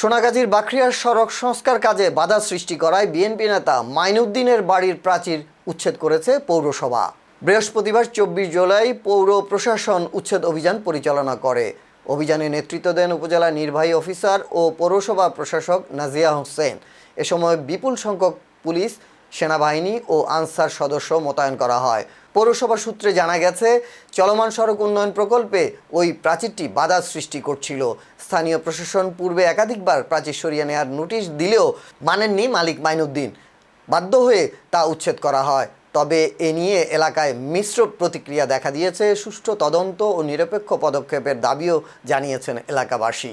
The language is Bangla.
সোনাগাজীর বাখরিয়ার সড়ক সংস্কার কাজে বাধা সৃষ্টি করায় বিএনপি নেতা মাইনুদ্দিনের বাড়ির প্রাচীর উচ্ছেদ করেছে পৌরসভা। বৃহস্পতিবার চব্বিশ জুলাই পৌর প্রশাসন উচ্ছেদ অভিযান পরিচালনা করে। অভিযানে নেতৃত্ব দেন উপজেলা নির্বাহী অফিসার ও পৌরসভা প্রশাসক নাজিয়া হোসেন। এ সময় বিপুল সংখ্যক পুলিশ সেনাবাহিনী ও আনসার সদস্য মোতায়েন করা হয়। পৌরসভা সূত্রে জানা গেছে, চলমান সড়ক উন্নয়ন প্রকল্পে ওই প্রাচীরটি বাধা সৃষ্টি করছিল। স্থানীয় প্রশাসন পূর্বে একাধিকবার প্রাচীর সরিয়ে নেওয়ার নোটিশ দিলেও মানেননি মালিক মাইনুদ্দিন। বাধ্য হয়ে তা উচ্ছেদ করা হয়। তবে এ নিয়ে এলাকায় মিশ্র প্রতিক্রিয়া দেখা দিয়েছে, সুষ্ঠু তদন্ত ও নিরপেক্ষ পদক্ষেপের দাবিও জানিয়েছেন এলাকাবাসী।